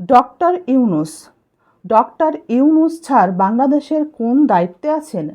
Doctor Yunus. Doctor Yunus ছাড় বাংলাদেশের কোন দায়িত্বে আছেন,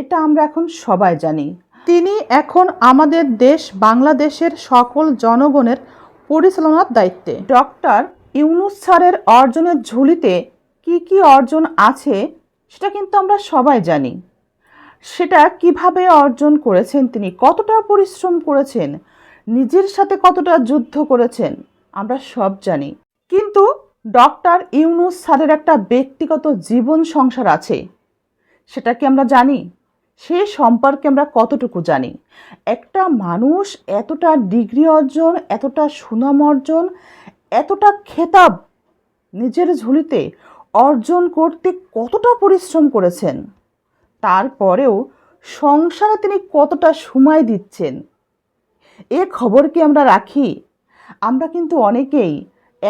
এটা আমরা এখন সবাই জানি। তিনি এখন আমাদের দেশ বাংলাদেশের সকল জনগণের পরিচালনার দায়িত্বে। ডক্টর ইউনুস স্যারের অর্জনের ঝুলিতে কি কি অর্জন আছে, সেটা কিন্তু আমরা সবাই জানি। সেটা কীভাবে অর্জন করেছেন, তিনি কতটা পরিশ্রম করেছেন, নিজের সাথে কতটা যুদ্ধ করেছেন, আমরা সব জানি। কিন্তু ডক্টর ইউনুস স্যারের একটা ব্যক্তিগত জীবন সংসার আছে। সেটা কি আমরা জানি? সে সম্পর্কে আমরা কতটুকু জানি? একটা মানুষ এতটা ডিগ্রি অর্জন, এতটা সুনাম অর্জন, এতটা খেতাব নিজের ঝুলিতে অর্জন করতে কতটা পরিশ্রম করেছেন, তারপরেও সংসারে তিনি কতটা সময় দিচ্ছেন, এ খবর কি আমরা রাখি? আমরা কিন্তু অনেকেই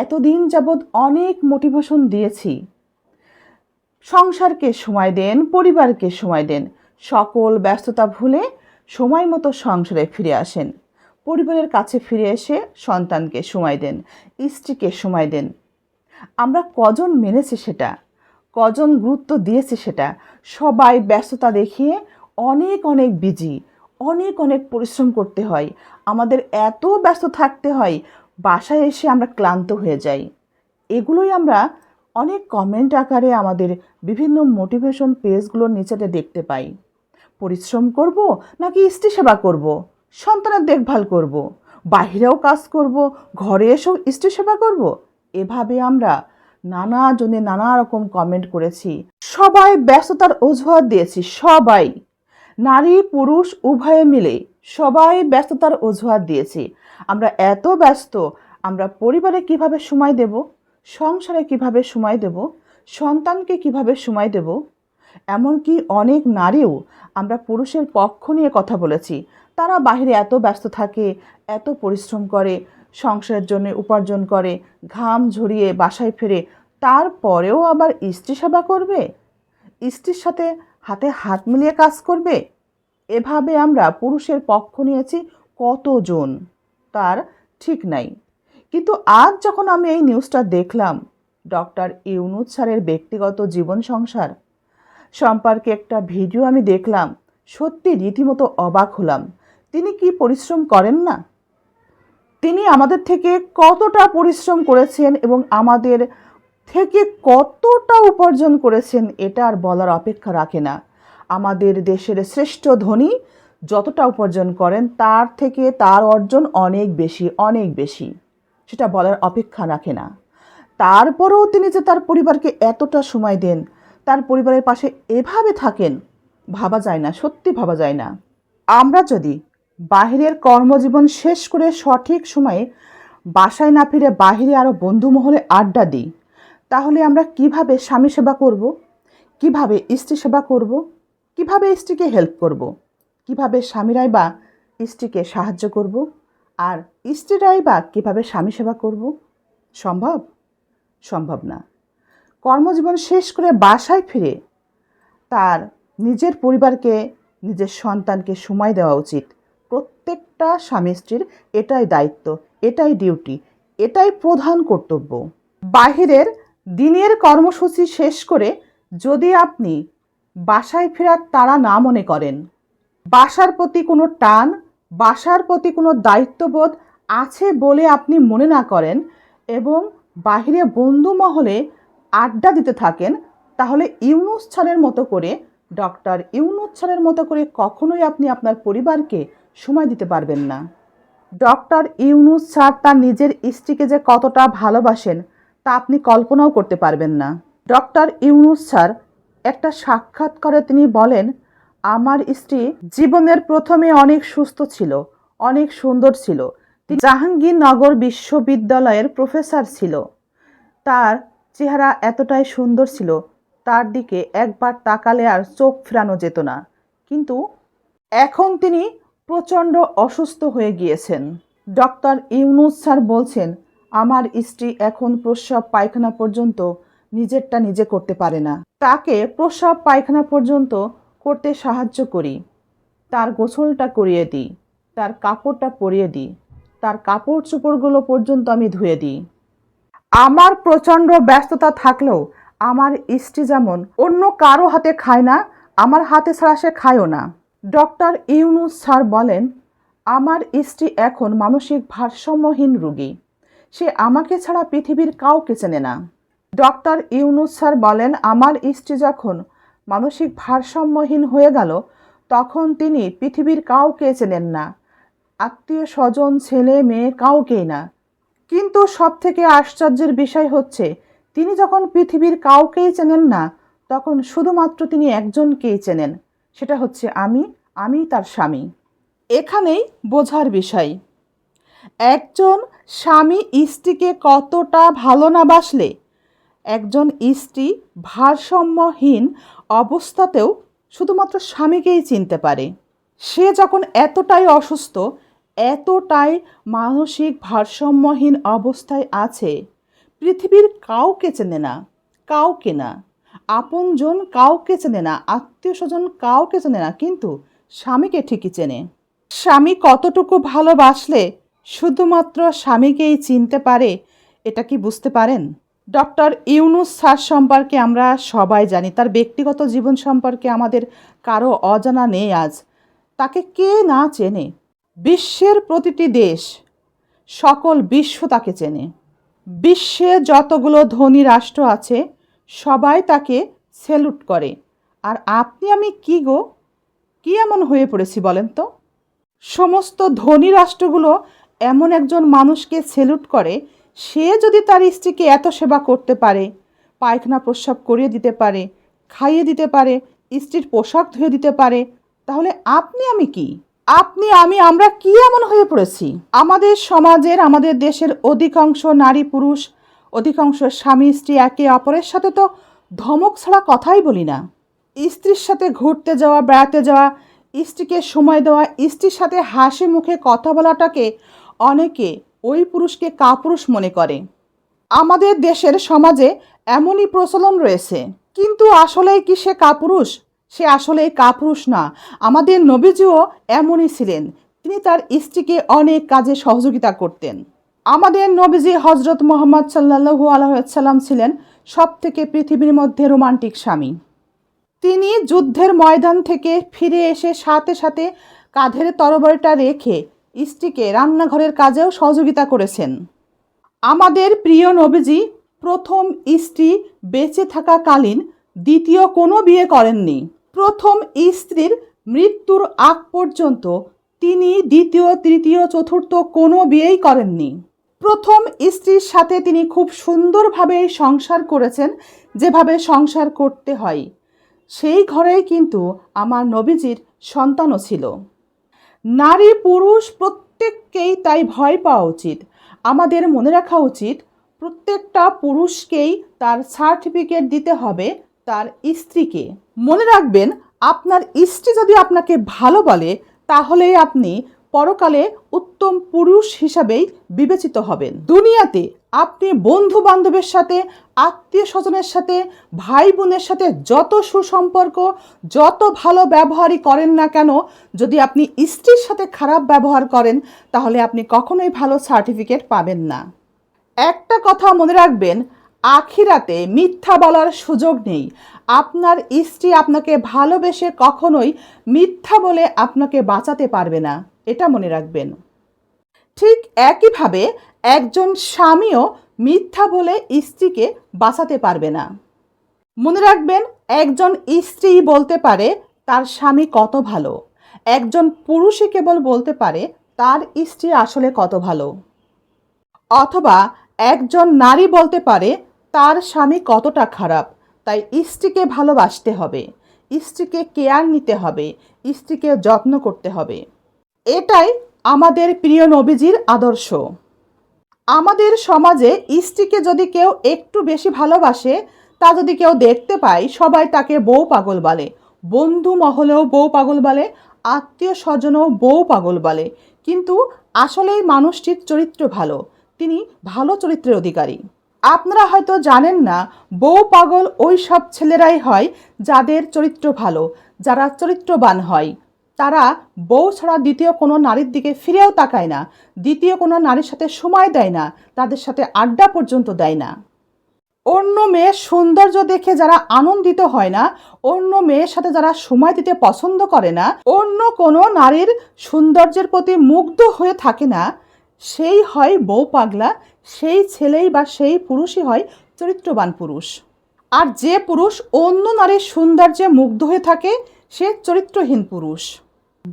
এতদিন যাবৎ অনেক মোটিভেশন দিয়েছি। সংসারকে সময় দেন, পরিবারকে সময় দেন, সকল ব্যস্ততা ভুলে সময় মতো সংসারে ফিরে আসেন। পরিবারের কাছে ফিরে এসে সন্তানকে সময় দেন, স্ত্রীকে সময় দেন। আমরা কজন মেনেছি সেটা? কজন গুরুত্ব দিয়েছে সেটা? সবাই ব্যস্ততা দেখিয়ে অনেক অনেক বিজি অনেক অনেক পরিশ্রম করতে হয়। আমাদের এত ব্যস্ত থাকতে হয় বাসায় এসে আমরা ক্লান্ত হয়ে যাই। এগুলোই আমরা অনেক কমেন্ট আকারে আমাদের বিভিন্ন মোটিভেশন পেজগুলোর নিচেতে দেখতে পাই। পরিশ্রম করব নাকি স্ত্রী সেবা করব? সন্তানের দেখভাল করব? বাহিরেও কাজ করব? ঘরে এসেও স্ত্রী সেবা করব? এভাবে আমরা নানা জনে নানা রকম কমেন্ট করেছি। সবাই ব্যস্ততার অজুহাত দিয়েছি, সবাই। নারী পুরুষ উভয়ে মিলে সবাই ব্যস্ততার অজুহাত দিয়েছি। আমরা এত ব্যস্ত, আমরা পরিবারে কীভাবে সময় দেব? সংসারে কীভাবে সময় দেব? সন্তানকে কীভাবে সময় দেব? এমনকি অনেক নারীও আমরা পুরুষের পক্ষ নিয়ে কথা বলেছি। তারা বাইরে এত ব্যস্ত থাকে, এত পরিশ্রম করে, সংসারের জন্য উপার্জন করে, ঘাম ঝরিয়ে বাসায় ফেরে, তারপরেও আবার স্ত্রী সেবা করবে? স্ত্রীর সাথে হাতে হাত মিলিয়ে কাজ করবে? এভাবে আমরা পুরুষের পক্ষ নিয়েছি কতজন? তার ঠিক নাই। কিন্তু আজ যখন আমি এই নিউজটা দেখলাম, ডক্টর ইউনুস স্যারের ব্যক্তিগত জীবন সংসার সম্পর্কে একটা ভিডিও আমি দেখলাম, সত্যি রীতিমতো অবাক হলাম। তিনি কি পরিশ্রম করেন না? তিনি আমাদের থেকে কতটা পরিশ্রম করেছেন এবং আমাদের থেকে কতটা উপার্জন করেছেন, এটা আর বলার অপেক্ষা রাখে না। আমাদের দেশের শ্রেষ্ঠ ধনী যতটা উপার্জন করেন, তার থেকে তার অর্জন অনেক বেশি অনেক বেশি। সেটা বলার অপেক্ষা রাখে না। তারপরেও তিনি যে তার পরিবারকে এতটা সময় দেন, তার পরিবারের পাশে এভাবে থাকেন, ভাবা যায় না, সত্যি ভাবা যায় না। আমরা যদি বাহিরের কর্মজীবন শেষ করে সঠিক সময়ে বাসায় না ফিরে বাহিরে আরও বন্ধুমহলে আড্ডা দিই, তাহলে আমরা কীভাবে স্বামী সেবা করব? কীভাবে স্ত্রী সেবা করব? কীভাবে স্ত্রীকে হেল্প করব? কীভাবে স্বামীরাই বা স্ত্রীকে সাহায্য করব? আর স্ত্রীরাই বা কীভাবে স্বামী সেবা করব? সম্ভব? সম্ভব না। কর্মজীবন শেষ করে বাসায় ফিরে তার নিজের পরিবারকে, নিজের সন্তানকে সময় দেওয়া উচিত। প্রত্যেকটা স্বামী স্ত্রীর এটাই দায়িত্ব, এটাই ডিউটি এটাই প্রধান কর্তব্য। বাহিরের দিনের কর্মসূচি শেষ করে যদি আপনি বাসায় ফেরার তারা না মনে করেন। বাসার প্রতি কোনো টান, বাসার প্রতি কোনো দায়িত্ববোধ আছে বলে আপনি মনে না করেন এবং বাহিরে বন্ধু মহলে আড্ডা দিতে থাকেন, তাহলে ইউনুস ছাড়ের মতো করে, ডক্টর ইউনুস ছাড়ের মতো করে কখনোই আপনি আপনার পরিবারকে সময় দিতে পারবেন না। ডক্টর ইউনুস স্যার তার নিজের স্ত্রীকে যে কতটা ভালোবাসেন, তা আপনি কল্পনাও করতে পারবেন না। ডক্টর ইউনুস স্যার একটা সাক্ষাৎকারে তিনি বলেন, আমার স্ত্রী জীবনের প্রথমে অনেক সুস্থ ছিল, অনেক সুন্দর ছিল। জাহাঙ্গীরনগর বিশ্ববিদ্যালয়ের প্রফেসর ছিল। তার চেহারা এতটাই সুন্দর ছিল, তার দিকে একবার তাকালে আর চোখ ফেরানো যেত না। কিন্তু এখন তিনি প্রচণ্ড অসুস্থ হয়ে গিয়েছেন। ডক্টর ইউনুস স্যার বলছেন, আমার স্ত্রী এখন প্রস্রাব পায়খানা পর্যন্ত নিজেরটা নিজে করতে পারে না। তাকে প্রস্রাব পায়খানা পর্যন্ত করতে সাহায্য করি। তার গোসলটা করিয়ে দিই, তার কাপড়টা পরিয়ে দিই, তার কাপড় চোপড়গুলো পর্যন্ত আমি ধুয়ে দিই। আমার প্রচণ্ড ব্যস্ততা থাকলেও আমার স্ত্রী যেমন অন্য কারও হাতে খায় না, আমার হাতে ছাড়া সে খায়ও না। ডক্টর ইউনুস স্যার বলেন, আমার স্ত্রী এখন মানসিক ভারসাম্যহীন রুগী। সে আমাকে ছাড়া পৃথিবীর কাউকে চেনে না। ডক্টর ইউনুস স্যার বলেন, আমার স্ত্রী যখন মানসিক ভারসাম্যহীন হয়ে গেল, তখন তিনি পৃথিবীর কাউকে চেনেন না। আত্মীয় স্বজন, ছেলে, মেয়ে কাউকেই না। কিন্তু সব থেকে আশ্চর্যের বিষয় হচ্ছে, তিনি যখন পৃথিবীর কাউকেই চেনেন না, তখন শুধুমাত্র তিনি একজনকেই চেনেন। সেটা হচ্ছে আমি আমি তার স্বামী। এখানেই বোঝার বিষয়। একজন স্বামী স্ত্রীকে কতটা ভালো না বাসলে একজন স্ত্রী ভারসাম্যহীন অবস্থাতেও শুধুমাত্র স্বামীকেই চিনতে পারে। সে যখন এতটাই অসুস্থ, এতটাই মানসিক ভারসাম্যহীন অবস্থায় আছে, পৃথিবীর কাউকে চেনে না, কাউকে না। আপনজন কাউকে চেনে না আত্মীয় স্বজন কাউকে চেনে না, কিন্তু স্বামীকে ঠিকই চেনে। স্বামী কতটুকু ভালোবাসলে শুধুমাত্র স্বামীকেই চিনতে পারে, এটা কি বুঝতে পারেন? ডক্টর ইউনুস স্যার সম্পর্কে আমরা সবাই জানি, তার ব্যক্তিগত জীবন সম্পর্কে আমাদের কারও অজানা নেই আজ। তাকে কে না চেনে? বিশ্বের প্রতিটি দেশ, সকল বিশ্ব তাকে চেনে। বিশ্বে যতগুলো ধনী রাষ্ট্র আছে, সবাই তাকে স্যালুট করে। আর আপনি আমি কি গো? কি এমন হয়ে পড়েছি বলেন তো? সমস্ত ধনী রাষ্ট্রগুলো এমন একজন মানুষকে সেলুট করে সে যদি তার স্ত্রীকে এত সেবা করতে পারে, পায়খানা প্রস্রাব করিয়ে দিতে পারে, খাইয়ে দিতে পারে, স্ত্রীর পোশাক ধুয়ে দিতে পারে, তাহলে আপনি আমি কি? আপনি, আমি, আমরা কি এমন হয়ে পড়েছি? আমাদের সমাজের, আমাদের দেশের অধিকাংশ নারী পুরুষ, অধিকাংশ স্বামী স্ত্রী একে অপরের সাথে তো ধমক ছাড়া কথাই বলি না। স্ত্রীর সাথে ঘুরতে যাওয়া, বেড়াতে যাওয়া, স্ত্রীকে সময় দেওয়া, স্ত্রীর সাথে হাসি মুখে কথা বলাটাকে অনেকে ওই পুরুষকে কাপুরুষ মনে করে। আমাদের দেশের সমাজে এমনই প্রচলন রয়েছে। কিন্তু আসলেই কি সে কাপুরুষ? সে আসলে কাপুরুষ না। আমাদের নবীজিও এমনই ছিলেন। তিনি তার স্ত্রীকে অনেক কাজে সহযোগিতা করতেন। আমাদের নবীজি হজরত মোহাম্মদ সাল্লাহু আলহাম ছিলেন সব থেকে পৃথিবীর মধ্যে রোমান্টিক স্বামী। তিনি যুদ্ধের ময়দান থেকে ফিরে এসে সাথে সাথে কাঁধের তরবারিটা রেখে স্ত্রীকে রান্নাঘরের কাজেও সহযোগিতা করেছেন। আমাদের প্রিয় নবীজি প্রথম স্ত্রী বেঁচে থাকাকালীন দ্বিতীয় কোনো বিয়ে করেননি। প্রথম স্ত্রীর মৃত্যুর আগ পর্যন্ত তিনি দ্বিতীয়, তৃতীয়, চতুর্থ কোনো বিয়েই করেননি। প্রথম স্ত্রীর সাথে তিনি খুব সুন্দরভাবে সংসার করেছেন, যেভাবে সংসার করতে হয়। সেই ঘরেই কিন্তু আমার নবীজির সন্তানও ছিল। নারী, পুরুষ প্রত্যেককেই তাই ভয় পাওয়া উচিত। আমাদের মনে রাখা উচিত, প্রত্যেকটা পুরুষকেই তার সার্টিফিকেট দিতে হবে তার স্ত্রীকে। মনে রাখবেন, আপনার স্ত্রী যদি আপনাকে ভালো বলে, তাহলেই আপনি পরকালে উত্তম পুরুষ হিসাবেই বিবেচিত হবেন। দুনিয়াতে আপনি বন্ধু বান্ধবের সাথে আত্মীয় স্বজনের সাথে ভাই বোনের সাথে যত সুসম্পর্ক, যত ভালো ব্যবহারই করেন না কেন, যদি আপনি স্ত্রীর সাথে খারাপ ব্যবহার করেন, তাহলে আপনি কখনোই ভালো সার্টিফিকেট পাবেন না। একটা কথা মনে রাখবেন, আখিরাতে মিথ্যা বলার সুযোগ নেই। আপনার স্ত্রী আপনাকে ভালোবেসে কখনোই মিথ্যা বলে আপনাকে বাঁচাতে পারবে না, এটা মনে রাখবেন। ঠিক একইভাবে একজন স্বামীও মিথ্যা বলে স্ত্রীকে বাঁচাতে পারবে না। মনে রাখবেন, একজন স্ত্রী বলতে পারে তার স্বামী কত ভালো। একজন পুরুষই কেবল বলতে পারে তার স্ত্রী আসলে কত ভালো। অথবা একজন নারী বলতে পারে তার স্বামী কতটা খারাপ। তাই স্ত্রীকে ভালোবাসতে হবে, স্ত্রীকে কেয়ার নিতে হবে, স্ত্রীকে যত্ন করতে হবে। এটাই আমাদের প্রিয় নবীজির আদর্শ। আমাদের সমাজে স্ত্রীকে যদি কেউ একটু বেশি ভালোবাসে, তা যদি কেউ দেখতে পায়, সবাই তাকে বউ পাগল বলে। বন্ধু মহলেও বউ পাগল বলে, আত্মীয় স্বজনও বউ পাগল বলে। কিন্তু আসলে এই মানুষটির চরিত্র ভালো। তিনি ভালো চরিত্রের অধিকারী। আপনারা হয়তো জানেন না, বউ পাগল ওই সব ছেলেরাই হয় যাদের চরিত্র ভালো, যারা চরিত্রবান হয়। তারা বউ ছাড়া দ্বিতীয় কোনো নারীর দিকে ফিরেও তাকায় না, দ্বিতীয় কোনো নারীর সাথে সময় দেয় না, তাদের সাথে আড্ডা পর্যন্ত দেয় না। অন্য মেয়ের সৌন্দর্য দেখে যারা আনন্দিত হয় না, অন্য মেয়ের সাথে যারা সময় দিতে পছন্দ করে না, অন্য কোনো নারীর সৌন্দর্যের প্রতি মুগ্ধ হয়ে থাকে না, সেই হয় বউ পাগলা, সেই ছেলেই বা সেই পুরুষই হয় চরিত্রবান পুরুষ। আর যে পুরুষ অন্য নারীর সৌন্দর্যে মুগ্ধ হয়ে থাকে, সে চরিত্রহীন পুরুষ।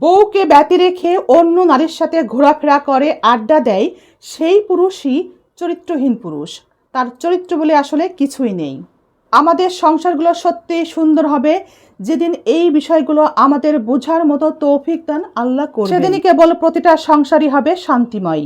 বউকে ব্যতি রেখে অন্য নারীর সাথে ঘোরাফেরা করে, আড্ডা দেয়, সেই পুরুষই চরিত্রহীন পুরুষ। তার চরিত্র বলে আসলে কিছুই নেই। আমাদের সংসারগুলো সত্যিই সুন্দর হবে। যেদিন এই বিষয়গুলো আমাদের বোঝার মতো তৌফিক দান আল্লাহ করবে সেদিনই কেবল প্রতিটা সংসারই হবে শান্তিময়।